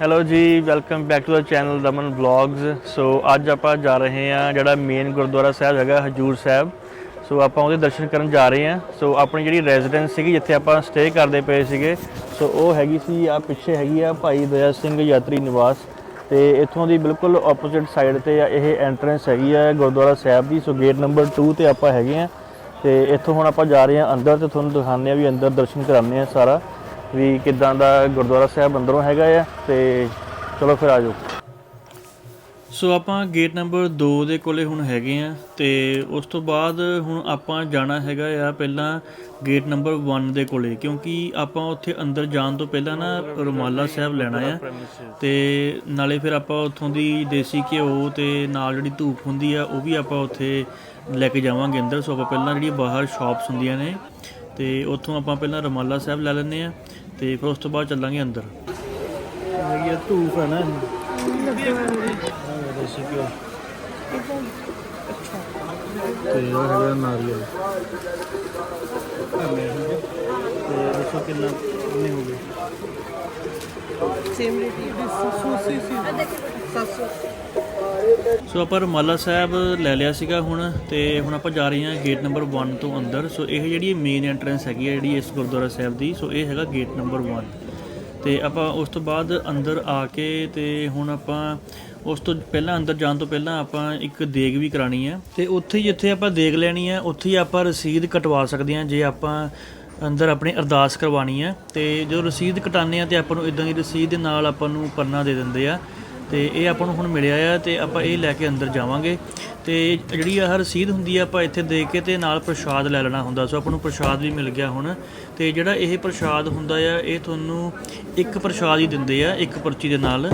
Hello ਜੀ welcome back to the channel Daman vlogs so ਅੱਜ ਆਪਾਂ ਜਾ ਰਹੇ ਹਾਂ ਜਿਹੜਾ ਮੇਨ ਗੁਰਦੁਆਰਾ ਸਾਹਿਬ ਹੈਗਾ, ਹਜੂਰ ਸਾਹਿਬ। ਸੋ ਆਪਾਂ ਉਹਦੇ ਦਰਸ਼ਨ ਕਰਨ ਜਾ ਰਹੇ ਹਾਂ। ਸੋ ਆਪਣੀ ਜਿਹੜੀ ਰੈਜ਼ੀਡੈਂਸ ਸੀਗੀ, ਜਿੱਥੇ ਆਪਾਂ ਸਟੇ ਕਰਦੇ ਪਏ ਸੀਗੇ ਸੋ ਉਹ ਹੈਗੀ ਸੀ, ਆ ਪਿੱਛੇ ਹੈਗੀ ਆ ਭਾਈ ਦਇਆ ਸਿੰਘ ਯਾਤਰੀ ਨਿਵਾਸ। ਤੇ ਇੱਥੋਂ ਦੀ ਬਿਲਕੁਲ ਆਪੋਜ਼ਿਟ ਸਾਈਡ ਤੇ ਆ, ਇਹ ਐਂਟਰੈਂਸ ਹੈਗੀ ਆ ਗੁਰਦੁਆਰਾ ਸਾਹਿਬ ਦੀ। ਸੋ ਗੇਟ ਨੰਬਰ 2 ਤੇ ਆਪਾਂ ਹੈਗੇ ਆ ਤੇ ਇੱਥੋਂ ਹੁਣ ਆਪਾਂ ਜਾ ਰਹੇ ਹਾਂ ਅੰਦਰ ਤੇ ਤੁਹਾਨੂੰ ਦਿਖਾਉਂਦੇ ਆ ਵੀ ਅੰਦਰ ਦਰਸ਼ਨ ਕਰਾਉਂਦੇ ਆ ਸਾਰਾ। ਵੀ ਕਿਦਾਂ ਦਾ ਗੁਰਦੁਆਰਾ ਸਾਹਿਬ ਅੰਦਰੋਂ ਹੈਗਾ ਆ ਤੇ ਚਲੋ ਫਿਰ ਆਜੋ ਸੋ ਆਪਾਂ ਗੇਟ ਨੰਬਰ 2 ਦੇ ਕੋਲੇ ਹੁਣ ਹੈਗੇ ਆ ਤੇ ਉਸ ਤੋਂ ਬਾਅਦ ਹੁਣ ਆਪਾਂ ਜਾਣਾ ਹੈਗਾ ਆ ਪਹਿਲਾਂ ਗੇਟ ਨੰਬਰ 1 ਦੇ ਕੋਲੇ, ਕਿਉਂਕਿ ਆਪਾਂ ਉੱਥੇ ਅੰਦਰ ਜਾਣ ਤੋਂ ਪਹਿਲਾਂ ਨਾ ਰੁਮਾਲਾ ਸਾਹਿਬ ਲੈਣਾ ਆ ਤੇ ਨਾਲੇ ਫਿਰ ਆਪਾਂ ਉੱਥੋਂ ਦੀ ਦੇਸੀ ਘਿਓ ਤੇ ਨਾਲ ਜਿਹੜੀ ਧੂਪ ਹੁੰਦੀ ਆ ਉਹ ਵੀ ਆਪਾਂ ਉੱਥੇ ਲੈ ਕੇ ਜਾਵਾਂਗੇ ਅੰਦਰ। ਸੋ ਆਪਾਂ ਪਹਿਲਾਂ ਜਿਹੜੀ ਬਾਹਰ ਸ਼ਾਪਸ ਹੁੰਦੀਆਂ ਨੇ ਤੇ ਉੱਥੋਂ ਆਪਾਂ ਪਹਿਲਾਂ ਰਮਾਲਾ ਸਾਹਿਬ ਲੈ ਲੈਂਦੇ ਆ ਤੇ ਫਿਰ ਉਸ ਤੋਂ ਬਾਅਦ ਚੱਲਾਂਗੇ ਅੰਦਰ। ਹੈਗੀ ਹੈ ਨਾ ਕਿੰਨਾ ਸੇਮ ਰੇਟ ਇਹ 700 700 ਸੋ ਆਪਾਂ ਰੁਮਾਲਾ ਸਾਹਿਬ ਲੈ ਲਿਆ ਸੀਗਾ ਹੁਣ ਤੇ ਹੁਣ ਆਪਾਂ ਜਾ ਰਹੇ ਹਾਂ ਗੇਟ ਨੰਬਰ 1 ਤੋਂ ਅੰਦਰ। ਸੋ ਇਹ ਜਿਹੜੀ ਮੇਨ ਐਂਟਰੈਂਸ ਹੈਗੀ ਹੈ ਜਿਹੜੀ ਇਸ ਗੁਰਦੁਆਰਾ ਸਾਹਿਬ ਦੀ, ਸੋ ਇਹ ਹੈਗਾ ਗੇਟ ਨੰਬਰ 1 ਤੇ ਆਪਾਂ ਉਸ ਤੋਂ ਬਾਅਦ ਅੰਦਰ ਆ ਕੇ ਤੇ ਹੁਣ ਆਪਾਂ ਉਸ ਤੋਂ ਪਹਿਲਾਂ ਅੰਦਰ ਜਾਣ ਤੋਂ ਪਹਿਲਾਂ ਆਪਾਂ ਇੱਕ ਦੇਗ ਵੀ ਕਰਾਣੀ ਹੈ ਤੇ ਉੱਥੇ ਹੀ ਜਿੱਥੇ ਆਪਾਂ ਦੇਗ ਲੈਣੀ ਹੈ ਉੱਥੇ ਹੀ ਆਪਾਂ ਰਸੀਦ ਕਟਵਾ ਸਕਦੇ ਹਾਂ ਜੇ ਆਪਾਂ ਅੰਦਰ ਆਪਣੀ ਅਰਦਾਸ ਕਰਵਾਣੀ ਹੈ ਤੇ ਜਦੋਂ ਰਸੀਦ ਕਟਾਉਂਦੇ ਆ ਤੇ ਆਪਾਂ ਨੂੰ ਇਦਾਂ ਦੀ ਰਸੀਦ ਦੇ ਨਾਲ ਆਪਾਂ ਨੂੰ ਪੰਨਾ ਦੇ ਦਿੰਦੇ ਆ। ਤੇ ਇਹ ਆਪਾਂ ਨੂੰ ਹੁਣ ਮਿਲਿਆ ਆ ਤੇ ਆਪਾਂ ਇਹ ਲੈ ਕੇ ਅੰਦਰ ਜਾਵਾਂਗੇ। ਤੇ ਜਿਹੜੀ ਆਹ ਰਸੀਦ ਹੁੰਦੀ ਆ ਆਪਾਂ ਇੱਥੇ ਦੇ ਕੇ ਤੇ ਨਾਲ ਪ੍ਰਸ਼ਾਦ ਲੈ ਲੈਣਾ ਹੁੰਦਾ। ਸੋ ਆਪਾਂ ਨੂੰ ਪ੍ਰਸ਼ਾਦ ਵੀ ਮਿਲ ਗਿਆ ਹੁਣ। ਤੇ ਜਿਹੜਾ ਇਹ ਪ੍ਰਸ਼ਾਦ ਹੁੰਦਾ ਆ, ਇਹ ਤੁਹਾਨੂੰ ਇੱਕ ਪ੍ਰਸ਼ਾਦ ਹੀ ਦਿੰਦੇ ਆ, ਇੱਕ ਪਰਚੀ ਦੇ ਨਾਲ।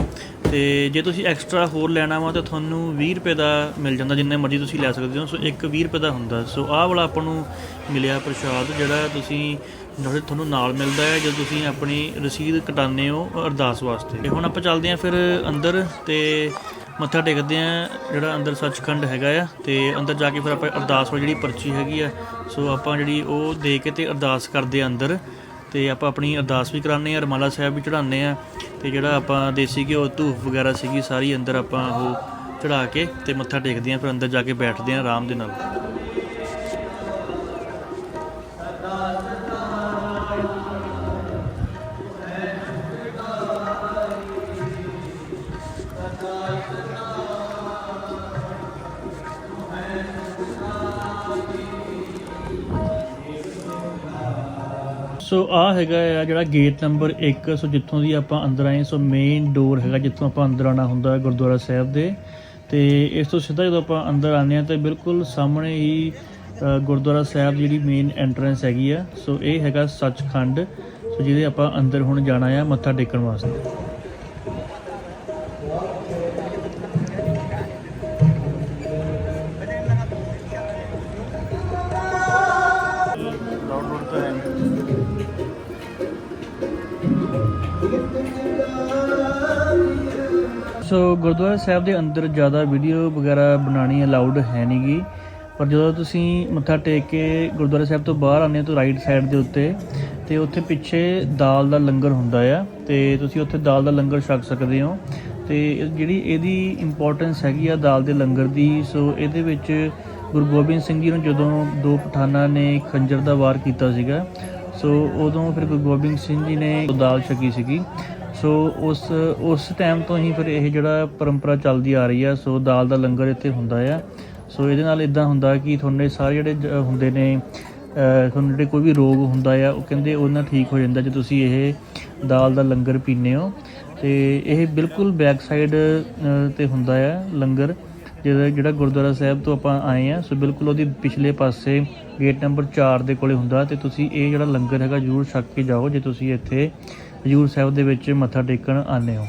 ਤੇ ਜੇ ਤੁਸੀਂ ਐਕਸਟਰਾ ਹੋਰ ਲੈਣਾ ਵਾ ਤਾਂ ਤੁਹਾਨੂੰ 20 ਰੁਪਏ ਦਾ ਮਿਲ ਜਾਂਦਾ, ਜਿੰਨੇ ਮਰਜ਼ੀ ਤੁਸੀਂ ਲੈ ਸਕਦੇ ਹੋ। ਸੋ ਇੱਕ 20 ਰੁਪਏ ਦਾ ਹੁੰਦਾ। ਸੋ ਆਹ ਵਾਲਾ ਆਪਾਂ ਨੂੰ ਮਿਲਿਆ ਪ੍ਰਸ਼ਾਦ, ਜਿਹੜਾ ਤੁਸੀਂ ਨਾਲੇ ਤੁਹਾਨੂੰ ਨਾਲ ਮਿਲਦਾ ਹੈ ਜਦੋਂ ਤੁਸੀਂ ਆਪਣੀ ਰਸੀਦ ਕਟਾਉਂਦੇ ਹੋ ਅਰਦਾਸ ਵਾਸਤੇ। ਤੇ ਹੁਣ ਆਪਾਂ ਚੱਲਦੇ ਹਾਂ ਫਿਰ ਅੰਦਰ ਤੇ ਮੱਥਾ ਟੇਕਦੇ ਆ ਜਿਹੜਾ ਅੰਦਰ ਸੱਚਖੰਡ ਹੈਗਾ ਆ, ਤੇ ਅੰਦਰ ਜਾ ਕੇ ਫਿਰ ਆਪਾਂ ਅਰਦਾਸ ਵਾਲੀ ਜਿਹੜੀ ਪਰਚੀ ਹੈਗੀ ਆ, ਸੋ ਆਪਾਂ ਜਿਹੜੀ ਉਹ ਦੇ ਕੇ ਤੇ ਅਰਦਾਸ ਕਰਦੇ ਆ ਅੰਦਰ। ਤੇ ਆਪਾਂ ਆਪਣੀ ਅਰਦਾਸ ਵੀ ਕਰਾਉਂਦੇ ਆ ਰਮਾਲਾ ਸਾਹਿਬ ਵੀ ਚੜਾਉਂਦੇ ਆ ਤੇ ਜਿਹੜਾ ਆਪਾਂ ਦੇਸੀ ਘਿਓ, ਧੂਫ ਵਗੈਰਾ ਸੀਗੀ, ਸਾਰੀ ਅੰਦਰ ਆਪਾਂ ਉਹ ਚੜਾ ਕੇ ਤੇ ਮੱਥਾ ਟੇਕਦੇ ਆ ਫਿਰ ਅੰਦਰ ਜਾ ਕੇ ਬੈਠਦੇ ਆ ਆਰਾਮ ਦੇ ਨਾਲ। ਸੋ ਆ ਹੈਗਾ ਆ ਜਿਹੜਾ ਗੇਟ ਨੰਬਰ 1 ਸੋ ਜਿੱਥੋਂ ਦੀ ਆਪਾਂ ਅੰਦਰ ਆਏ, ਸੋ ਮੇਨ ਡੋਰ ਹੈਗਾ ਜਿੱਥੋਂ ਆਪਾਂ ਅੰਦਰ ਆਣਾ ਹੁੰਦਾ ਗੁਰਦੁਆਰਾ ਸਾਹਿਬ ਦੇ। ਤੇ ਇਸ ਤੋਂ ਸਿੱਧਾ ਜਦੋਂ ਆਪਾਂ ਅੰਦਰ ਆਉਂਦੇ ਆ ਤਾਂ ਬਿਲਕੁਲ ਸਾਹਮਣੇ ਹੀ ਗੁਰਦੁਆਰਾ ਸਾਹਿਬ ਦੀ ਜਿਹੜੀ ਮੇਨ ਐਂਟਰੈਂਸ ਹੈਗੀ ਆ। ਸੋ ਇਹ ਹੈਗਾ ਸੱਚਖੰਡ। ਸੋ ਜਿਹਦੇ ਆਪਾਂ ਅੰਦਰ ਹੁਣ ਜਾਣਾ ਆ ਮੱਥਾ ਟੇਕਣ ਵਾਸਤੇ। ਸੋ ਗੁਰਦੁਆਰਾ ਸਾਹਿਬ ਦੇ ਅੰਦਰ ਜ਼ਿਆਦਾ ਵੀਡੀਓ ਵਗੈਰਾ ਬਣਾਣੀ ਅਲਾਉਡ ਹੈ ਨਹੀਂਗੀ ਪਰ ਜਦੋਂ ਤੁਸੀਂ ਮੱਥਾ ਟੇਕ ਕੇ ਗੁਰਦੁਆਰਾ ਸਾਹਿਬ ਤੋਂ ਬਾਹਰ ਆਉਂਦੇ ਹੋ ਤਾਂ ਰਾਈਟ ਸਾਈਡ ਦੇ ਉੱਤੇ, ਤੇ ਉੱਥੇ ਪਿੱਛੇ ਦਾਲ ਦਾ ਲੰਗਰ ਹੁੰਦਾ ਆ, ਤੇ ਤੁਸੀਂ ਉੱਥੇ ਦਾਲ ਦਾ ਲੰਗਰ ਛਕ ਸਕਦੇ ਹੋ। ਤੇ ਜਿਹੜੀ ਇਹਦੀ ਇੰਪੋਰਟੈਂਸ ਹੈਗੀ ਆ ਦਾਲ ਦੇ ਲੰਗਰ ਦੀ, ਸੋ ਇਹਦੇ ਵਿੱਚ ਗੁਰੂ ਗੋਬਿੰਦ ਸਿੰਘ ਜੀ ਨੂੰ ਜਦੋਂ ਦੋ ਪਠਾਨਾਂ ਨੇ ਖੰਜਰ ਦਾ ਵਾਰ ਕੀਤਾ ਸੀਗਾ, ਸੋ ਉਦੋਂ ਫਿਰ ਗੁਰੂ ਗੋਬਿੰਦ ਸਿੰਘ ਜੀ ਨੇ ਦਾਲ ਛਕੀ ਸੀਗੀ। ਸੋ ਉਸ ਉਸ ਟਾਈਮ ਤੋਂ ਹੀ ਫਿਰ ਇਹ ਜਿਹੜਾ ਪਰੰਪਰਾ ਚੱਲਦੀ ਆ ਰਹੀ ਆ, ਸੋ ਦਾਲ ਦਾ ਲੰਗਰ ਇੱਥੇ ਹੁੰਦਾ ਆ। ਸੋ ਇਹਦੇ ਨਾਲ ਇਦਾਂ ਹੁੰਦਾ ਕਿ ਤੁਹਾਡੇ ਸਾਰੇ ਜਿਹੜੇ ਹੁੰਦੇ ਨੇ ਤੁਹਾਨੂੰ ਜਿਹੜੇ ਕੋਈ ਵੀ ਰੋਗ ਹੁੰਦਾ ਆ, ਉਹ ਕਹਿੰਦੇ ਉਹਨਾਂ ਠੀਕ ਹੋ ਜਾਂਦਾ ਜੇ ਤੁਸੀਂ ਇਹ ਦਾਲ ਦਾ ਲੰਗਰ ਪੀਂਦੇ ਹੋ। ਤੇ ਇਹ ਬਿਲਕੁਲ ਬੈਕ ਸਾਈਡ ਤੇ ਹੁੰਦਾ ਆ ਲੰਗਰ। ਜਿਹੜਾ ਜਿਹੜਾ ਗੁਰਦੁਆਰਾ ਸਾਹਿਬ ਤੋਂ ਆਪਾਂ ਆਏ ਆ, ਸੋ ਬਿਲਕੁਲ ਉਹਦੀ ਪਿਛਲੇ ਪਾਸੇ ਗੇਟ ਨੰਬਰ 4 ਦੇ ਕੋਲੇ ਹੁੰਦਾ ਤੇ ਤੁਸੀਂ ਇਹ ਜਿਹੜਾ ਲੰਗਰ ਹੈਗਾ ਜ਼ਰੂਰ ਛਕ ਕੇ ਜਾਓ ਜੇ ਤੁਸੀਂ ਇੱਥੇ ਹਜੂਰ ਸਾਹਿਬ ਦੇ ਵਿੱਚ ਮੱਥਾ ਟੇਕਣ ਆਨੇ ਹੋ।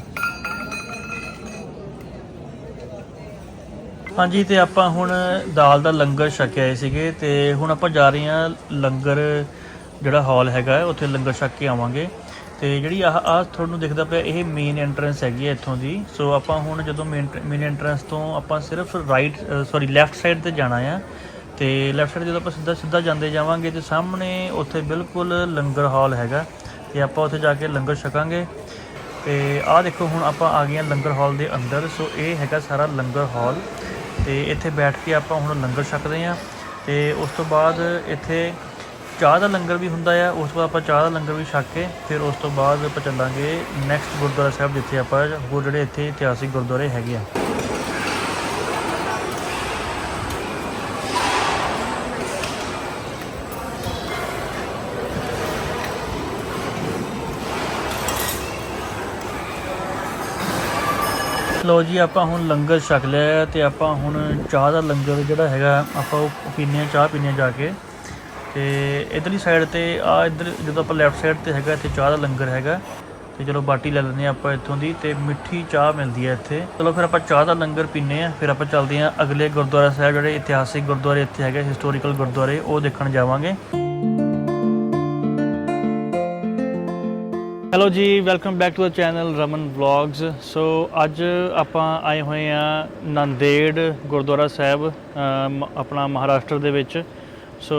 ਹਾਂਜੀ, ਤੇ ਆਪਾਂ ਹੁਣ ਦਾਲ ਦਾ ਲੰਗਰ ਛਕ ਆਏ ਸੀਗੇ ਤੇ ਹੁਣ ਆਪਾਂ ਜਾ ਰਹੇ ਹਾਂ ਲੰਗਰ ਜਿਹੜਾ ਹਾਲ ਹੈਗਾ, ਉੱਥੇ ਲੰਗਰ ਛਕ ਕੇ ਆਵਾਂਗੇ। ਤੇ ਜਿਹੜੀ ਆਹ ਆ ਤੁਹਾਨੂੰ ਦਿਖਦਾ ਪਿਆ, ਇਹ ਮੇਨ ਐਂਟਰੈਂਸ ਹੈਗੀ ਹੈ ਇੱਥੋਂ ਦੀ। ਸੋ ਆਪਾਂ ਹੁਣ ਜਦੋਂ ਮੇਨ ਮੇਨ ਐਂਟਰੈਂਸ ਤੋਂ ਆਪਾਂ ਸਿਰਫ ਰਾਈਟ ਸੌਰੀ ਲੈਫਟ ਸਾਈਡ ਤੇ ਜਾਣਾ ਆ। ਤੇ ਲੈਫਟ ਸਾਈਡ ਜਦੋਂ ਆਪਾਂ ਸਿੱਧਾ ਸਿੱਧਾ ਜਾਂਦੇ ਜਾਵਾਂਗੇ ਤੇ ਸਾਹਮਣੇ ਉੱਥੇ ਬਿਲਕੁਲ ਲੰਗਰ ਹਾਲ ਹੈਗਾ। ਤੇ ਆਪਾਂ ਉੱਥੇ ਜਾ ਕੇ ਲੰਗਰ ਛਕਾਂਗੇ। ਤੇ ਆਹ ਦੇਖੋ, ਹੁਣ ਆਪਾਂ ਆ ਗਏ ਹਾਂ ਲੰਗਰ ਹਾਲ ਦੇ ਅੰਦਰ। ਸੋ ਇਹ ਹੈਗਾ ਸਾਰਾ ਲੰਗਰ ਹਾਲ। ਤੇ ਇੱਥੇ ਬੈਠ ਕੇ ਆਪਾਂ ਹੁਣ ਲੰਗਰ ਛਕਦੇ ਹਾਂ। ਤੇ ਉਸ ਤੋਂ ਬਾਅਦ ਇੱਥੇ ਚਾਹ ਦਾ ਲੰਗਰ ਵੀ ਹੁੰਦਾ ਆ। ਉਸ ਤੋਂ ਬਾਅਦ ਆਪਾਂ ਚਾਹ ਦਾ ਲੰਗਰ ਵੀ ਛਕ ਕੇ, ਫਿਰ ਉਸ ਤੋਂ ਬਾਅਦ ਆਪਾਂ ਚੱਲਾਂਗੇ ਨੈਕਸਟ ਗੁਰਦੁਆਰਾ ਸਾਹਿਬ, ਜਿੱਥੇ ਆਪਾਂ ਹੋਰ ਜਿਹੜੇ ਇੱਥੇ ਇਤਿਹਾਸਿਕ ਗੁਰਦੁਆਰੇ ਹੈਗੇ ਆ। ਲੋ ਜੀ, ਆਪਾਂ ਹੁਣ ਲੰਗਰ ਛਕ ਲਿਆ ਹੈ ਤੇ ਆਪਾਂ ਹੁਣ ਚਾਹ ਦਾ ਲੰਗਰ ਜਿਹੜਾ ਹੈਗਾ, ਆਪਾਂ ਉਹ ਪੀਨੇ ਆ ਚਾਹ ਪੀਨੇ ਆ ਜਾ ਕੇ। ਤੇ ਇਧਰਲੀ ਸਾਈਡ ਤੇ, ਆ ਇਧਰ ਜਦੋਂ ਆਪਾਂ ਲੈਫਟ ਸਾਈਡ ਤੇ ਹੈਗਾ, ਇੱਥੇ ਚਾਹ ਦਾ ਲੰਗਰ ਹੈਗਾ। ਤੇ ਚਲੋ ਬਾਟੀ ਲੈ ਲੈਂਦੇ ਹਾਂ ਆਪਾਂ ਇੱਥੋਂ ਦੀ ਤੇ ਮਿੱਠੀ ਚਾਹ ਮਿਲਦੀ ਹੈ ਇੱਥੇ। ਚਲੋ ਫਿਰ ਆਪਾਂ ਚਾਹ ਦਾ ਲੰਗਰ ਪੀਨੇ ਆ ਫਿਰ ਆਪਾਂ ਚੱਲਦੇ ਆ ਅਗਲੇ ਗੁਰਦੁਆਰਾ ਸਾਹਿਬ, ਜਿਹੜੇ ਇਤਿਹਾਸਿਕ ਗੁਰਦੁਆਰੇ ਇੱਥੇ ਹੈਗੇ ਹਿਸਟੋਰੀਕਲ ਗੁਰਦੁਆਰੇ, ਉਹ ਦੇਖਣ ਜਾਵਾਂਗੇ। ਹੈਲੋ ਜੀ welcome back to the channel Raman vlogs so ਅੱਜ ਆਪਾਂ ਆਏ ਹੋਏ ਆ ਨੰਦੇੜ ਗੁਰਦੁਆਰਾ ਸਾਹਿਬ ਅਮ, ਆਪਣਾ ਮਹਾਰਾਸ਼ਟਰ ਦੇ ਵਿੱਚ। ਸੋ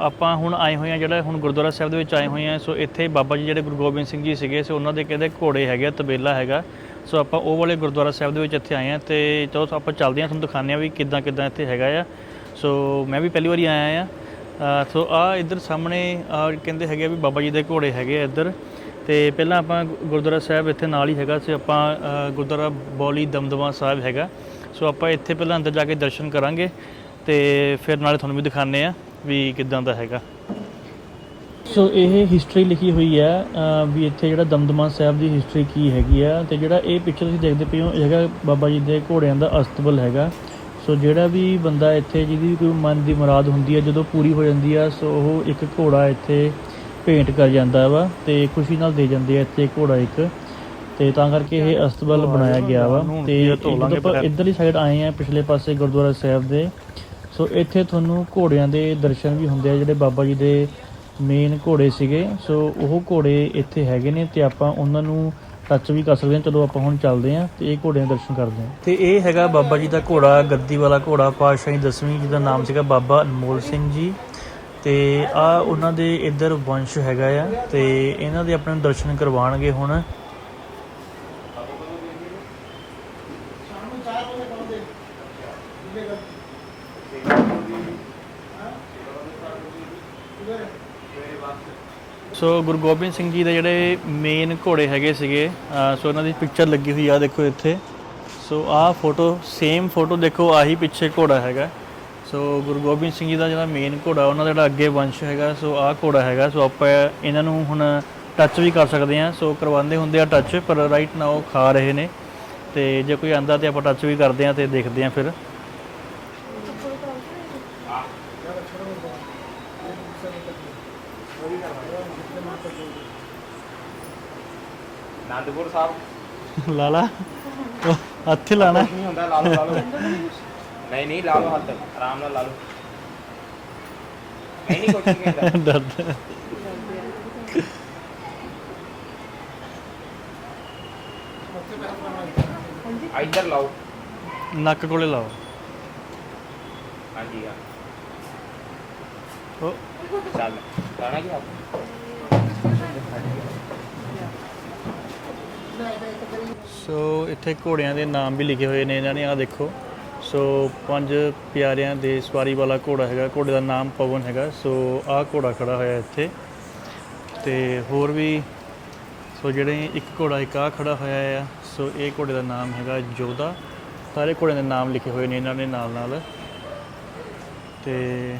ਆਪਾਂ ਹੁਣ ਆਏ ਹੋਏ ਆ ਜਿਹੜਾ ਹੁਣ ਗੁਰਦੁਆਰਾ ਸਾਹਿਬ ਦੇ ਵਿੱਚ ਆਏ ਹੋਏ ਆ। ਸੋ ਇੱਥੇ ਬਾਬਾ ਜੀ ਜਿਹੜੇ ਗੁਰੂ ਗੋਬਿੰਦ ਸਿੰਘ ਜੀ ਸੀਗੇ ਸੋ ਉਹਨਾਂ ਦੇ ਕਹਿੰਦੇ ਘੋੜੇ ਹੈਗੇ ਆ, ਤਬੇਲਾ ਹੈਗਾ। ਸੋ ਆਪਾਂ ਉਹ ਵਾਲੇ ਗੁਰਦੁਆਰਾ ਸਾਹਿਬ ਦੇ ਵਿੱਚ ਇੱਥੇ ਆਏ ਆ ਤੇ ਚਲੋ ਆਪਾਂ ਚੱਲਦੇ ਆ ਤੁਹਾਨੂੰ ਦਿਖਾਉਂਦੇ ਆ ਵੀ ਕਿੱਦਾਂ ਕਿੱਦਾਂ ਇੱਥੇ ਹੈਗਾ ਆ। ਸੋ ਮੈਂ ਵੀ ਪਹਿਲੀ ਵਾਰੀ ਆਇਆ ਆ। ਸੋ ਆ ਇੱਧਰ ਸਾਹਮਣੇ ਕਹਿੰਦੇ ਹੈਗੇ ਆ ਵੀ ਬਾਬਾ ਜੀ ਦੇ ਘੋੜੇ ਹੈਗੇ ਆ ਇੱਧਰ। ਤੇ ਪਹਿਲਾਂ ਆਪਾਂ ਗੁ- ਗੁਰਦੁਆਰਾ ਸਾਹਿਬ ਇੱਥੇ ਨਾਲ ਹੀ ਹੈਗਾ ਸੀ, ਆਪਾਂ ਗੁਰਦੁਆਰਾ ਬੌਲੀ ਦਮਦਮਾ ਸਾਹਿਬ ਹੈਗਾ। ਸੋ ਆਪਾਂ ਇੱਥੇ ਪਹਿਲਾਂ ਅੰਦਰ ਜਾ ਕੇ ਦਰਸ਼ਨ ਕਰਾਂਗੇ ਤੇ ਫਿਰ ਨਾਲੇ ਤੁਹਾਨੂੰ ਵੀ ਦਿਖਾਣੇ ਆ ਵੀ ਕਿੱਦਾਂ ਦਾ ਹੈਗਾ। ਸੋ ਇਹ ਹਿਸਟਰੀ ਲਿਖੀ ਹੋਈ ਹੈ ਵੀ ਇੱਥੇ ਜਿਹੜਾ ਦਮਦਮਾ ਸਾਹਿਬ ਦੀ ਹਿਸਟਰੀ ਕੀ ਹੈਗੀ ਆ ਤੇ ਜਿਹੜਾ ਇਹ ਪਿਕਚਰ ਤੁਸੀਂ ਦੇਖਦੇ ਪਏ ਹੋ, ਇਹ ਹੈਗਾ ਬਾਬਾ ਜੀ ਦੇ ਘੋੜਿਆਂ ਦਾ ਅਸਤਬਲ ਹੈਗਾ। ਸੋ ਜਿਹੜਾ ਵੀ ਬੰਦਾ ਇੱਥੇ ਜਿਹਦੀ ਕੋਈ ਮਨ ਦੀ ਮੁਰਾਦ ਹੁੰਦੀ ਹੈ, ਜਦੋਂ ਪੂਰੀ ਹੋ ਜਾਂਦੀ ਆ, ਸੋ ਉਹ ਇੱਕ ਘੋੜਾ ਇੱਥੇ ਭੇਂਟ ਕਰ ਜਾਂਦਾ ਵਾ ਤੇ ਖੁਸ਼ੀ ਨਾਲ ਦੇ ਜਾਂਦੇ ਆ ਇੱਥੇ ਘੋੜਾ ਇੱਕ। ਤੇ ਤਾਂ ਕਰਕੇ ਇਹ ਅਸਤਬਲ ਬਣਾਇਆ ਗਿਆ ਵਾ। ਤੇ ਆਪਾਂ ਇੱਧਰਲੀ ਸਾਈਡ ਆਏ ਆ ਪਿਛਲੇ ਪਾਸੇ ਗੁਰਦੁਆਰਾ ਸਾਹਿਬ ਦੇ। ਸੋ ਇੱਥੇ ਤੁਹਾਨੂੰ ਘੋੜਿਆਂ ਦੇ ਦਰਸ਼ਨ ਵੀ ਹੁੰਦੇ ਆ ਜਿਹੜੇ ਬਾਬਾ ਜੀ ਦੇ ਮੇਨ ਘੋੜੇ ਸੀਗੇ। ਸੋ ਉਹ ਘੋੜੇ ਇੱਥੇ ਹੈਗੇ ਨੇ ਤੇ ਆਪਾਂ ਉਹਨਾਂ ਨੂੰ ਟੱਚ ਵੀ ਕਰ ਸਕਦੇ ਹਾਂ। ਚਲੋ ਆਪਾਂ ਹੁਣ ਚੱਲਦੇ ਹਾਂ ਤੇ ਇਹ ਘੋੜਿਆਂ ਦੇ ਦਰਸ਼ਨ ਕਰਦੇ ਹਾਂ। ਤੇ ਇਹ ਹੈਗਾ ਬਾਬਾ ਜੀ ਦਾ ਘੋੜਾ ਗੱਦੀ ਵਾਲਾ ਘੋੜਾ ਪਾਤਸ਼ਾਹੀ ਦਸਵੀਂ ਜਿਹਦਾ ਨਾਮ ਸੀਗਾ ਬਾਬਾ ਅਨਮੋਲ ਸਿੰਘ ਜੀ। ਤੇ ਆ ਉਹਨਾਂ ਦੇ ਇੱਧਰ ਵੰਸ਼ ਹੈਗਾ ਆ, ਤੇ ਇਹਨਾਂ ਦੇ ਆਪਣੇ ਦਰਸ਼ਨ ਕਰਵਾਉਣਗੇ ਹੁਣ। ਸੋ ਗੁਰੂ ਗੋਬਿੰਦ ਸਿੰਘ ਜੀ ਦੇ ਜਿਹੜੇ ਮੇਨ ਘੋੜੇ ਹੈਗੇ ਸੀਗੇ ਸੋ ਉਹਨਾਂ ਦੀ ਪਿਕਚਰ ਲੱਗੀ ਹੋਈ ਆ ਦੇਖੋ ਇੱਥੇ। ਸੋ ਆਹ ਫੋਟੋ ਸੇਮ ਫੋਟੋ ਦੇਖੋ, ਆਹੀ ਪਿੱਛੇ ਘੋੜਾ ਹੈਗਾ। ਸੋ ਗੁਰੂ ਗੋਬਿੰਦ ਸਿੰਘ ਜੀ ਦਾ ਜਿਹੜਾ ਮੇਨ ਘੋੜਾ ਉਹਨਾਂ ਦਾ ਜਿਹੜਾ ਅੱਗੇ ਵੰਸ਼ ਹੈਗਾ ਸੋ ਆਹ ਘੋੜਾ ਹੈਗਾ ਸੋ ਆਪਾਂ ਇਹਨਾਂ ਨੂੰ ਹੁਣ ਟੱਚ ਵੀ ਕਰ ਸਕਦੇ ਹਾਂ। ਸੋ ਕਰਵਾਉਂਦੇ ਹੁੰਦੇ ਆ ਟੱਚ ਪਰ ਰਾਈਟ ਨਾ ਉਹ ਖਾ ਰਹੇ ਨੇ। ਤੇ ਜੇ ਕੋਈ ਆਂਦਾ ਤੇ ਆਪਾਂ ਟੱਚ ਵੀ ਕਰਦੇ ਹਾਂ ਤੇ ਦੇਖਦੇ ਹਾਂ ਫਿਰ। ਆਨੰਦਪੁਰ ਸਾਹਿਬ। ਲਾਲਾ ਹੱਥ ਲਾਣਾ। ਨਹੀਂ ਹੁੰਦਾ ਲਾ ਲਓ ਲਾ ਲਓ ਨਹੀਂ ਨਹੀਂ ਲਾ ਲਓ ਹੱਥ। ਆਰਾਮ ਨਾਲ ਲਾ ਲਓ। ਨਹੀਂ ਨਹੀਂ ਕੁਝ ਨਹੀਂ ਦਰਦ ਇੱਧਰ ਲਾਓ। ਨੱਕ ਕੋਲੇ ਲਾਓ। ਹਾਂਜੀ ਹਾਂ। ਉਹ। ਚੱਲ ਲਾਣਾ ਕੀ ਆਪ ਸੋ ਇੱਥੇ ਘੋੜਿਆਂ ਦੇ ਨਾਮ ਵੀ ਲਿਖੇ ਹੋਏ ਨੇ ਇਹਨਾਂ ਨੇ ਆ ਦੇਖੋ। ਸੋ ਪੰਜ ਪਿਆਰਿਆਂ ਦੇ ਸਵਾਰੀ ਵਾਲਾ ਘੋੜਾ ਹੈਗਾ, ਘੋੜੇ ਦਾ ਨਾਮ ਪਵਨ ਹੈਗਾ, ਸੋ ਆਹ ਘੋੜਾ ਖੜਾ ਹੋਇਆ ਇੱਥੇ। ਤੇ ਹੋਰ ਵੀ, ਸੋ ਜਿਹੜੇ ਇੱਕ ਘੋੜਾ, ਇੱਕ ਆ ਖੜਾ ਹੋਇਆ ਆ, ਸੋ ਇਹ ਘੋੜੇ ਦਾ ਨਾਮ ਹੈਗਾ ਜੋਧਾ। ਸਾਰੇ ਘੋੜਿਆਂ ਦੇ ਨਾਮ ਲਿਖੇ ਹੋਏ ਨੇ ਇਹਨਾਂ ਨੇ ਨਾਲ ਨਾਲ। ਤੇ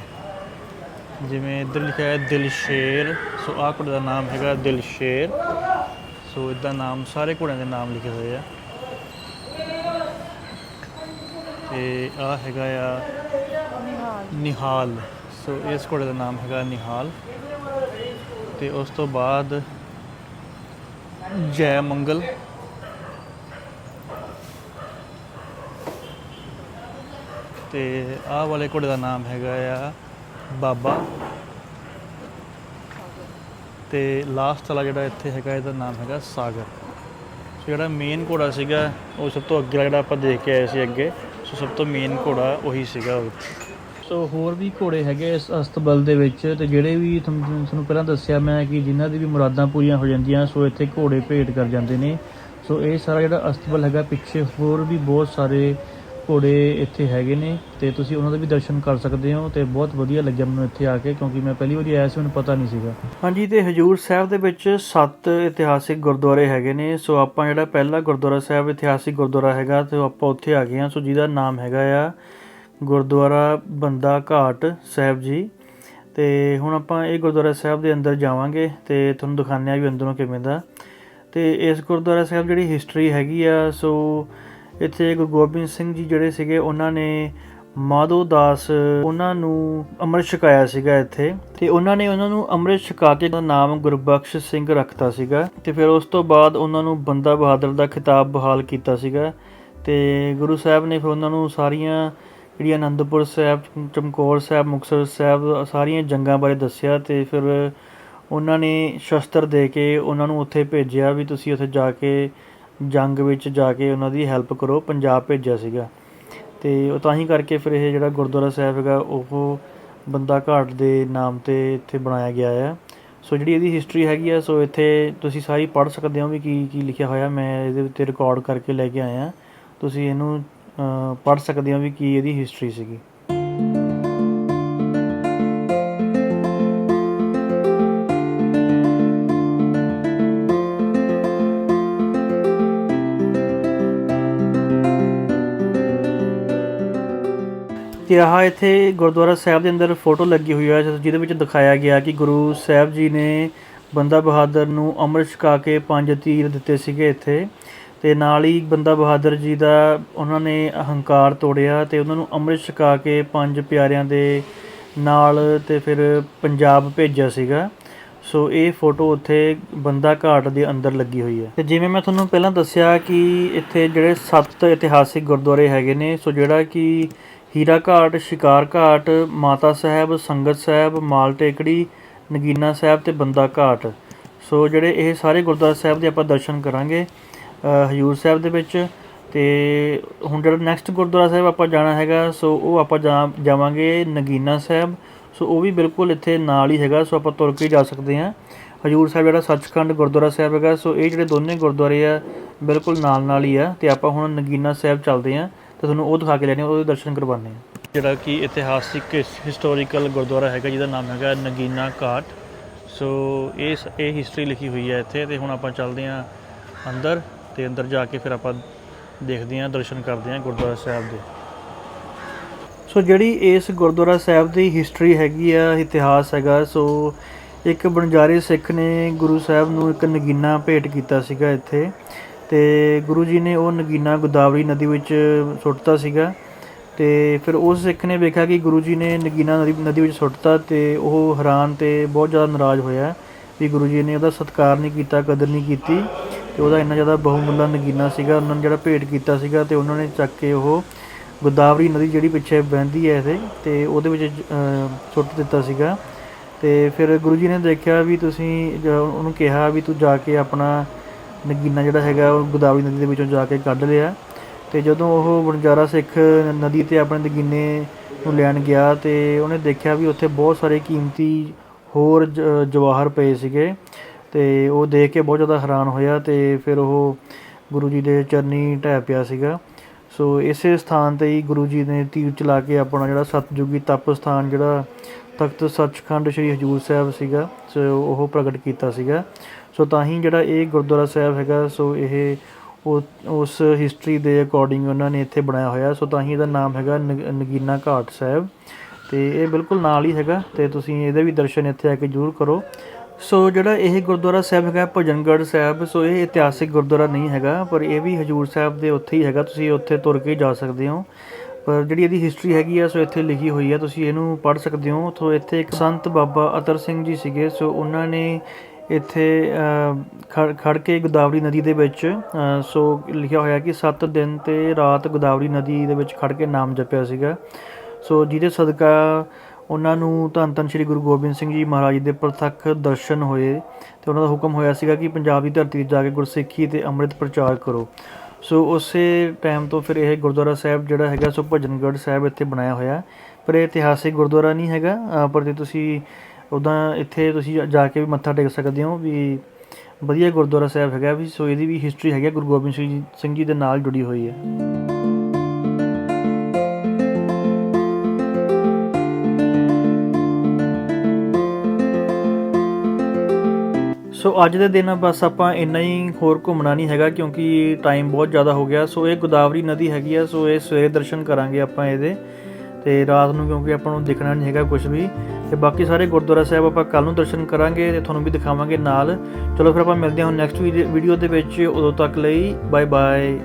ਜਿਵੇਂ ਇੱਧਰ ਲਿਖਿਆ ਹੈ ਦਿਲਸ਼ੇਰ, ਸੋ ਆਹ ਘੋੜੇ ਦਾ ਨਾਮ ਹੈਗਾ ਦਿਲਸ਼ੇਰ। ਸੋ ਇਦਾਂ ਨਾਮ ਸਾਰੇ ਘੋੜਿਆਂ ਦੇ ਨਾਮ ਲਿਖੇ ਹੋਏ ਆ। ਤੇ ਆ ਹੈਗਾ ਆ ਨਿਹਾਲ। ਸੋ ਇਸ ਘੋੜੇ ਦਾ ਨਾਮ ਹੈਗਾ ਨਿਹਾਲ। ਤੇ ਉਸ ਤੋਂ ਬਾਅਦ ਜੈ ਮੰਗਲ। ਤੇ ਆਹ ਵਾਲੇ ਘੋੜੇ ਦਾ ਨਾਮ ਹੈਗਾ ਆ ਬਾਬਾ। ਤੇ ਲਾਸਟ ਵਾਲਾ ਜਿਹੜਾ ਇੱਥੇ ਹੈਗਾ, ਇਹਦਾ ਨਾਮ ਹੈਗਾ ਸਾਗਰ। ਸੋ ਜਿਹੜਾ ਮੇਨ ਘੋੜਾ ਸੀਗਾ, ਉਹ ਸਭ ਤੋਂ ਅੱਗੇ ਵਾਲਾ ਜਿਹੜਾ ਆਪਾਂ ਦੇਖ ਕੇ ਆਏ ਸੀ ਅੱਗੇ। ਸੋ ਸਭ ਤੋਂ ਮੇਨ ਘੋੜਾ ਉਹੀ ਸੀਗਾ ਉਹ। ਸੋ ਹੋਰ ਵੀ ਘੋੜੇ ਹੈਗੇ ਇਸ ਅਸਤਬਲ ਦੇ ਵਿੱਚ ਤੇ ਜਿਹੜੇ ਵੀ ਤੁਹਾਨੂੰ ਤੁਹਾਨੂੰ ਪਹਿਲਾਂ ਦੱਸਿਆ ਮੈਂ ਕਿ ਜਿਨ੍ਹਾਂ ਦੀ ਵੀ ਮੁਰਾਦਾਂ ਪੂਰੀਆਂ ਹੋ ਜਾਂਦੀਆਂ, ਸੋ ਇੱਥੇ ਘੋੜੇ ਭੇਟ ਕਰ ਜਾਂਦੇ ਨੇ। ਸੋ ਇਹ ਸਾਰਾ ਜਿਹੜਾ ਅਸਤਬਲ ਹੈਗਾ, ਪਿੱਛੇ ਹੋਰ ਵੀ ਬਹੁਤ ਸਾਰੇ ਘੋੜੇ ਇੱਥੇ ਹੈਗੇ ਨੇ ਤੇ ਤੁਸੀਂ ਉਹਨਾਂ ਦੇ ਵੀ ਦਰਸ਼ਨ ਕਰ ਸਕਦੇ ਹੋ ਤੇ ਬਹੁਤ ਵਧੀਆ ਲੱਗਿਆ ਮੈਨੂੰ ਇੱਥੇ ਆ ਕੇ ਕਿਉਂਕਿ ਮੈਂ ਪਹਿਲੀ ਵਾਰੀ ਆਇਆ ਸੀ, ਮੈਨੂੰ ਪਤਾ ਨਹੀਂ ਸੀਗਾ। ਹਾਂਜੀ, ਤੇ ਹਜੂਰ ਸਾਹਿਬ ਦੇ ਵਿੱਚ ਸੱਤ ਇਤਿਹਾਸਿਕ ਗੁਰਦੁਆਰੇ ਹੈਗੇ ਨੇ, ਸੋ ਆਪਾਂ ਜਿਹੜਾ ਪਹਿਲਾ ਗੁਰਦੁਆਰਾ ਸਾਹਿਬ ਇਤਿਹਾਸਿਕ ਗੁਰਦੁਆਰਾ ਹੈਗਾ ਤੇ ਆਪਾਂ ਉੱਥੇ ਆ ਗਏ ਹਾਂ, ਸੋ ਜਿਹਦਾ ਨਾਮ ਹੈਗਾ ਆ ਗੁਰਦੁਆਰਾ ਬੰਦਾ ਘਾਟ ਸਾਹਿਬ ਜੀ। ਤੇ ਹੁਣ ਆਪਾਂ ਇਹ ਗੁਰਦੁਆਰਾ ਸਾਹਿਬ ਦੇ ਅੰਦਰ ਜਾਵਾਂਗੇ ਤੇ ਤੁਹਾਨੂੰ ਦਿਖਾਉਂਦੇ ਆ ਵੀ ਅੰਦਰੋਂ ਕਿਵੇਂ ਦਾ। ਤੇ ਇਸ ਗੁਰਦੁਆਰਾ ਸਾਹਿਬ ਜਿਹੜੀ ਹਿਸਟਰੀ ਹੈਗੀ ਆ, ਸੋ ਇੱਥੇ ਗੁਰੂ ਗੋਬਿੰਦ ਸਿੰਘ ਜੀ ਜਿਹੜੇ ਸੀਗੇ, ਉਹਨਾਂ ਨੇ ਮਾਧੋ ਦਾਸ ਉਹਨਾਂ ਨੂੰ ਅੰਮ੍ਰਿਤ ਛਕਾਇਆ ਸੀਗਾ ਇੱਥੇ ਤੇ ਉਹਨਾਂ ਨੇ ਉਹਨਾਂ ਨੂੰ ਅੰਮ੍ਰਿਤ ਛਕਾ ਕੇ ਉਹਦਾ ਨਾਮ ਗੁਰਬਖਸ਼ ਸਿੰਘ ਰੱਖਤਾ ਸੀਗਾ ਤੇ ਫਿਰ ਉਸ ਤੋਂ ਬਾਅਦ ਉਹਨਾਂ ਨੂੰ ਬੰਦਾ ਬਹਾਦਰ ਦਾ ਖਿਤਾਬ ਬਹਾਲ ਕੀਤਾ ਸੀਗਾ ਤੇ ਗੁਰੂ ਸਾਹਿਬ ਨੇ ਫਿਰ ਉਹਨਾਂ ਨੂੰ ਸਾਰੀਆਂ ਜਿਹੜੀਆਂ ਅਨੰਦਪੁਰ ਸਾਹਿਬ, ਚਮਕੌਰ ਸਾਹਿਬ, ਮੁਕਤਸਰ ਸਾਹਿਬ, ਸਾਰੀਆਂ ਜੰਗਾਂ ਬਾਰੇ ਦੱਸਿਆ ਤੇ ਫਿਰ ਉਹਨਾਂ ਨੇ ਸ਼ਸਤਰ ਦੇ ਕੇ ਉਹਨਾਂ ਨੂੰ ਉੱਥੇ ਭੇਜਿਆ ਵੀ ਤੁਸੀਂ ਉੱਥੇ ਜਾ ਕੇ ਜੰਗ ਵਿੱਚ ਜਾ ਕੇ ਉਹਨਾਂ ਦੀ ਹੈਲਪ ਕਰੋ, ਪੰਜਾਬ ਭੇਜਿਆ ਸੀਗਾ। ਅਤੇ ਉਹ ਤਾਂ ਹੀ ਕਰਕੇ ਫਿਰ ਇਹ ਜਿਹੜਾ ਗੁਰਦੁਆਰਾ ਸਾਹਿਬ ਹੈਗਾ, ਉਹ ਬੰਦਾ ਘਾਟ ਦੇ ਨਾਮ ਤੇ ਇੱਥੇ ਬਣਾਇਆ ਗਿਆ ਆ। ਸੋ ਜਿਹੜੀ ਇਹਦੀ ਹਿਸਟਰੀ ਹੈਗੀ ਆ, ਸੋ ਇੱਥੇ ਤੁਸੀਂ ਸਾਰੀ ਪੜ੍ਹ ਸਕਦੇ ਹੋ ਵੀ ਕੀ ਕੀ ਲਿਖਿਆ ਹੋਇਆ। ਮੈਂ ਇਹਦੇ ਉੱਤੇ ਰਿਕਾਰਡ ਕਰਕੇ ਲੈ ਕੇ ਆਇਆ। ਤੁਸੀਂ ਇਹਨੂੰ ਪੜ੍ਹ ਸਕਦੇ ਹੋ ਵੀ ਕੀ ਇਹਦੀ ਹਿਸਟਰੀ ਸੀਗੀ। ਕਿਹਾ ਇੱਥੇ ਗੁਰਦੁਆਰਾ ਸਾਹਿਬ ਦੇ ਅੰਦਰ ਫੋਟੋ ਲੱਗੀ ਹੋਈ ਹੈ, ਜਿਹਦੇ ਵਿੱਚ ਦਿਖਾਇਆ ਗਿਆ ਕਿ ਗੁਰੂ ਸਾਹਿਬ ਜੀ ਨੇ ਬੰਦਾ ਬਹਾਦਰ ਨੂੰ ਅੰਮ੍ਰਿਤ ਛਕਾ ਕੇ ਪੰਜ ਤੀਰ ਦਿੱਤੇ ਸੀਗੇ ਇੱਥੇ। ਤੇ ਨਾਲ ਹੀ ਬੰਦਾ ਬਹਾਦਰ ਜੀ ਦਾ, ਉਹਨਾਂ ਨੇ ਅਹੰਕਾਰ ਤੋੜਿਆ ਤੇ ਉਹਨਾਂ ਨੂੰ ਅੰਮ੍ਰਿਤ ਛਕਾ ਕੇ ਪੰਜ ਪਿਆਰਿਆਂ ਦੇ ਨਾਲ ਤੇ ਫਿਰ ਪੰਜਾਬ ਭੇਜਿਆ ਸੀਗਾ। ਸੋ ਇਹ ਫੋਟੋ ਉੱਥੇ ਬੰਦਾ ਘਾਟ ਦੇ ਅੰਦਰ ਲੱਗੀ ਹੋਈ ਹੈ। ਤੇ ਜਿਵੇਂ ਮੈਂ ਤੁਹਾਨੂੰ ਪਹਿਲਾਂ ਦੱਸਿਆ ਕਿ ਇੱਥੇ ਜਿਹੜੇ ਸੱਤ ਇਤਿਹਾਸਿਕ ਗੁਰਦੁਆਰੇ ਹੈਗੇ ਨੇ, ਸੋ ਜਿਹੜਾ ਕਿ ਹੀਰਾ ਘਾਟ, ਸ਼ਿਕਾਰ ਘਾਟ, ਮਾਤਾ ਸਾਹਿਬ, ਸੰਗਤ ਸਾਹਿਬ, ਮਾਲ ਟੇਕੜੀ, ਨਗੀਨਾ ਸਾਹਿਬ ਅਤੇ ਬੰਦਾ ਘਾਟ। ਸੋ ਜਿਹੜੇ ਇਹ ਸਾਰੇ ਗੁਰਦੁਆਰਾ ਸਾਹਿਬ ਦੇ ਆਪਾਂ ਦਰਸ਼ਨ ਕਰਾਂਗੇ ਹਜੂਰ ਸਾਹਿਬ ਦੇ ਵਿੱਚ ਅਤੇ ਹੁਣ ਜਿਹੜਾ ਨੈਕਸਟ ਗੁਰਦੁਆਰਾ ਸਾਹਿਬ ਆਪਾਂ ਜਾਣਾ ਹੈਗਾ, ਸੋ ਉਹ ਆਪਾਂ ਜਾ- ਜਾਵਾਂਗੇ ਨਗੀਨਾ ਸਾਹਿਬ। ਸੋ ਉਹ ਵੀ ਬਿਲਕੁਲ ਇੱਥੇ ਨਾਲ ਹੀ ਹੈਗਾ, ਸੋ ਆਪਾਂ ਤੁਰ ਕੇ ਜਾ ਸਕਦੇ ਹਾਂ। ਹਜੂਰ ਸਾਹਿਬ ਜਿਹੜਾ ਸੱਚਖੰਡ ਗੁਰਦੁਆਰਾ ਸਾਹਿਬ ਹੈਗਾ, ਸੋ ਇਹ ਜਿਹੜੇ ਦੋਨੇ ਗੁਰਦੁਆਰੇ ਆ, ਬਿਲਕੁਲ ਨਾਲ ਨਾਲ ਹੀ ਆ ਤੇ ਆਪਾਂ ਹੁਣ ਨਗੀਨਾ ਸਾਹਿਬ ਚੱਲਦੇ ਹਾਂ। ਤੇ ਤੁਹਾਨੂੰ ਉਹ ਦਿਖਾ ਕੇ ਲੈਣੇ ਉਹਦੇ ਦਰਸ਼ਨ ਕਰਵਾਉਂਦੇ ਹਾਂ ਜਿਹੜਾ ਕਿ ਇਤਿਹਾਸਿਕ ਹਿਸਟੋਰੀਕਲ ਗੁਰਦੁਆਰਾ ਹੈਗਾ ਜਿਹਦਾ ਨਾਮ ਹੈਗਾ ਨਗੀਨਾ ਘਾਟ। ਸੋ ਇਹ ਸ- ਇਹ ਹਿਸਟਰੀ ਲਿਖੀ ਹੋਈ ਹੈ ਇੱਥੇ ਤੇ ਹੁਣ ਆਪਾਂ ਚੱਲਦੇ ਹਾਂ ਅੰਦਰ ਤੇ ਅੰਦਰ ਜਾ ਕੇ ਫਿਰ ਆਪਾਂ ਦੇਖਦੇ ਹਾਂ ਦਰਸ਼ਨ ਕਰਦੇ ਹਾਂ ਗੁਰਦੁਆਰਾ ਸਾਹਿਬ ਦੇ। ਸੋ ਜਿਹੜੀ ਇਸ ਗੁਰਦੁਆਰਾ ਸਾਹਿਬ ਦੀ ਹਿਸਟਰੀ ਹੈਗੀ ਆ ਇਤਿਹਾਸ ਹੈਗਾ ਸੋ ਇੱਕ ਬਣਜਾਰੇ ਸਿੱਖ ਨੇ ਗੁਰੂ ਸਾਹਿਬ ਨੂੰ ਇੱਕ ਨਗੀਨਾ ਭੇਟ ਕੀਤਾ ਸੀਗਾ ਇੱਥੇ। ਤੇ ਗੁਰੂ ਜੀ ਨੇ ਉਹ ਨਗੀਨਾ ਗੋਦਾਵਰੀ ਨਦੀ ਵਿੱਚ ਸੁੱਟਤਾ ਸੀਗਾ ਤੇ ਫਿਰ ਉਸ ਸਿੱਖ ਨੇ ਵੇਖਿਆ ਕਿ ਗੁਰੂ ਜੀ ਨੇ ਨਗੀਨਾ ਨਦੀ ਨਦੀ ਵਿੱਚ ਸੁੱਟਤਾ ਤੇ ਉਹ ਹੈਰਾਨ ਤੇ ਬਹੁਤ ਜ਼ਿਆਦਾ ਨਾਰਾਜ਼ ਹੋਇਆ ਵੀ ਗੁਰੂ ਜੀ ਨੇ ਉਹਦਾ ਸਤਿਕਾਰ ਨਹੀਂ ਕੀਤਾ, ਕਦਰ ਨਹੀਂ ਕੀਤੀ ਤੇ ਉਹਦਾ ਇੰਨਾ ਜ਼ਿਆਦਾ ਬਹੁਮੁੱਲਾ ਨਗੀਨਾ ਸੀਗਾ, ਉਹਨਾਂ ਨੇ ਜਿਹੜਾ ਭੇਟ ਕੀਤਾ ਸੀਗਾ ਤੇ ਉਹਨਾਂ ਨੇ ਚੱਕ ਕੇ ਉਹ ਗੋਦਾਵਰੀ ਨਦੀ ਜਿਹੜੀ ਪਿੱਛੇ ਵਹਿੰਦੀ ਹੈ ਇਹਦੇ ਤੇ ਉਹਦੇ ਵਿੱਚ ਸੁੱਟ ਦਿੱਤਾ ਸੀਗਾ ਤੇ ਫਿਰ ਗੁਰੂ ਜੀ ਨੇ ਦੇਖਿਆ ਵੀ ਤੁਸੀਂ ਉਹਨੂੰ ਕਿਹਾ ਵੀ ਤੂੰ ਜਾ ਕੇ ਆਪਣਾ ਨਗੀਨਾ ਜਿਹੜਾ ਹੈਗਾ, ਉਹ ਗੋਦਾਵਰੀ ਨਦੀ ਦੇ ਵਿੱਚੋਂ ਜਾ ਕੇ ਕੱਢ ਲਿਆ। ਤੇ ਜਦੋਂ ਉਹ ਵਣਜਾਰਾ ਸਿੱਖ ਨਦੀ ਤੇ ਆਪਣੇ ਨਗੀਨੇ ਨੂੰ ਲੈਣ ਗਿਆ ਤੇ ਉਹਨੇ ਦੇਖਿਆ ਵੀ ਉੱਥੇ ਬਹੁਤ ਸਾਰੇ ਕੀਮਤੀ ਹੋਰ ਜ- ਜਵਾਹਰ ਪਏ ਸੀਗੇ ਤੇ ਉਹ ਦੇਖ ਕੇ ਬਹੁਤ ਜ਼ਿਆਦਾ ਹੈਰਾਨ ਹੋਇਆ ਤੇ ਫਿਰ ਉਹ ਗੁਰੂ ਜੀ ਦੇ ਚਰਨੀ ਢਹਿ ਪਿਆ ਸੀਗਾ। ਸੋ ਇਸੇ ਸਥਾਨ ਤੇ ਹੀ ਗੁਰੂ ਜੀ ਨੇ ਤੀਰ ਚਲਾ ਕੇ ਆਪਣਾ ਜਿਹੜਾ ਸਤਜੁਗੀ ਤਪ ਸਥਾਨ ਜਿਹੜਾ ਤਖਤ ਸੱਚਖੰਡ ਸ੍ਰੀ ਹਜੂਰ ਸਾਹਿਬ ਸੀਗਾ, ਸੋ ਉਹ ਪ੍ਰਗਟ ਕੀਤਾ ਸੀਗਾ। ਸੋ ਤਾਂ ਹੀ ਜਿਹੜਾ ਇਹ ਗੁਰਦੁਆਰਾ ਸਾਹਿਬ ਹੈਗਾ, ਸੋ ਇਹ ਉਹ- ਉਸ ਹਿਸਟਰੀ ਦੇ ਅਕੋਰਡਿੰਗ ਉਹਨਾਂ ਨੇ ਇੱਥੇ ਬਣਾਇਆ ਹੋਇਆ, ਸੋ ਤਾਂ ਹੀ ਇਹਦਾ ਨਾਮ ਹੈਗਾ ਨਗ- ਨਗੀਨਾ ਘਾਟ ਸਾਹਿਬ। ਤੇ ਇਹ ਬਿਲਕੁਲ ਨਾਲ ਹੀ ਹੈਗਾ, ਤੇ ਤੁਸੀਂ ਇਹਦੇ ਵੀ ਦਰਸ਼ਨ ਇੱਥੇ ਆ ਕੇ ਜ਼ਰੂਰ ਕਰੋ। ਸੋ ਜਿਹੜਾ ਇਹ ਗੁਰਦੁਆਰਾ ਸਾਹਿਬ ਹੈਗਾ, ਭਜਨਗੜ੍ਹ ਸਾਹਿਬ, ਸੋ ਇਹ ਇਤਿਹਾਸਿਕ ਗੁਰਦੁਆਰਾ ਨਹੀਂ ਹੈਗਾ, ਪਰ ਇਹ ਵੀ ਹਜੂਰ ਸਾਹਿਬ ਦੇ ਉੱਥੇ ਹੀ ਹੈਗਾ, ਤੁਸੀਂ ਉੱਥੇ ਤੁਰ ਕੇ ਜਾ ਸਕਦੇ ਹੋ। ਪਰ ਜਿਹੜੀ ਇਹਦੀ ਹਿਸਟਰੀ ਹੈਗੀ ਆ, ਸੋ ਇੱਥੇ ਲਿਖੀ ਹੋਈ ਆ, ਤੁਸੀਂ ਇਹਨੂੰ ਪੜ੍ਹ ਸਕਦੇ ਹੋ। ਸੋ ਇੱਥੇ ਇੱਕ ਸੰਤ ਬਾਬਾ ਅਤਰ ਸਿੰਘ ਜੀ ਸੀਗੇ, ਸੋ ਉਹਨਾਂ ਨੇ ਇੱਥੇ ਖੜ ਖੜ ਕੇ ਗੋਦਾਵਰੀ ਨਦੀ ਦੇ ਵਿੱਚ ਸੋ ਲਿਖਿਆ ਹੋਇਆ ਕਿ 7 ਦਿਨ ਤੇ ਰਾਤ ਗੋਦਾਵਰੀ ਨਦੀ ਦੇ ਵਿੱਚ ਖੜ ਕੇ ਨਾਮ ਜਪਿਆ ਸੀਗਾ। ਸੋ ਜਿਹਦੇ ਸਦਕਾ ਉਹਨਾਂ ਨੂੰ ਧੰਨ ਧੰਨ ਸ੍ਰੀ ਗੁਰੂ ਗੋਬਿੰਦ ਸਿੰਘ ਜੀ ਮਹਾਰਾਜ ਦੇ ਪ੍ਰਤੱਖ ਦਰਸ਼ਨ ਹੋਏ ਤੇ ਉਹਨਾਂ ਦਾ ਹੁਕਮ ਹੋਇਆ ਸੀਗਾ ਕਿ ਪੰਜਾਬ ਦੀ ਧਰਤੀ ਤੇ ਜਾ ਕੇ ਗੁਰਸਿੱਖੀ ਤੇ ਅੰਮ੍ਰਿਤ ਪ੍ਰਚਾਰ ਕਰੋ। ਸੋ ਉਸੇ ਟਾਈਮ ਤੋਂ ਫਿਰ ਇਹ ਗੁਰਦੁਆਰਾ ਸਾਹਿਬ ਜਿਹੜਾ ਹੈਗਾ, ਸੋ ਭਜਨਗੜ੍ਹ ਸਾਹਿਬ ਇੱਥੇ ਬਣਾਇਆ ਹੋਇਆ। ਪਰ ਇਹ ਇਤਿਹਾਸਿਕ ਗੁਰਦੁਆਰਾ ਨਹੀਂ ਹੈਗਾ ਪਰ ਜੇ ਤੁਸੀਂ ਉੱਦਾਂ ਇੱਥੇ ਤੁਸੀਂ ਜਾ- ਜਾ ਕੇ ਵੀ ਮੱਥਾ ਟੇਕ ਸਕਦੇ ਹੋ ਵੀ ਵਧੀਆ ਗੁਰਦੁਆਰਾ ਸਾਹਿਬ ਹੈਗਾ ਵੀ ਸੋ ਇਹਦੀ ਵੀ ਹਿਸਟਰੀ ਹੈਗੀ ਆ, ਗੁਰੂ ਗੋਬਿੰਦ ਸਿੰਘ ਸਿੰਘ ਜੀ ਦੇ ਨਾਲ ਜੁੜੀ ਹੋਈ ਹੈ। ਸੋ ਅੱਜ ਦੇ ਦਿਨ ਬਸ ਆਪਾਂ ਇੰਨਾ ਹੀ ਹੋਰ ਘੁੰਮਣਾ ਨਹੀਂ ਹੈਗਾ ਕਿਉਂਕਿ ਟਾਈਮ ਬਹੁਤ ਜ਼ਿਆਦਾ ਹੋ ਗਿਆ। ਸੋ ਇਹ ਗੋਦਾਵਰੀ ਨਦੀ ਹੈਗੀ ਆ ਸੋ ਇਹ ਸਵੇਰੇ ਦਰਸ਼ਨ ਕਰਾਂਗੇ ਆਪਾਂ ਇਹਦੇ ਤੇ ਰਾਤ ਨੂੰ ਕਿਉਂਕਿ ਆਪਾਂ ਨੂੰ ਦਿਖਣਾ ਨਹੀਂ ਹੈਗਾ ਕੁਝ ਵੀ। ਤੇ ਬਾਕੀ ਸਾਰੇ ਗੁਰਦੁਆਰਾ ਸਾਹਿਬ ਆਪਾਂ ਕੱਲ ਨੂੰ ਦਰਸ਼ਨ ਕਰਾਂਗੇ ਤੇ ਤੁਹਾਨੂੰ ਵੀ ਦਿਖਾਵਾਂਗੇ ਨਾਲ। ਚਲੋ ਫਿਰ ਆਪਾਂ ਮਿਲਦੇ ਹਾਂ ਹੁਣ ਨੈਕਸਟ ਵੀਡੀਓ ਦੇ ਵਿੱਚ। ਉਦੋਂ ਤੱਕ ਲਈ ਬਾਏ ਬਾਏ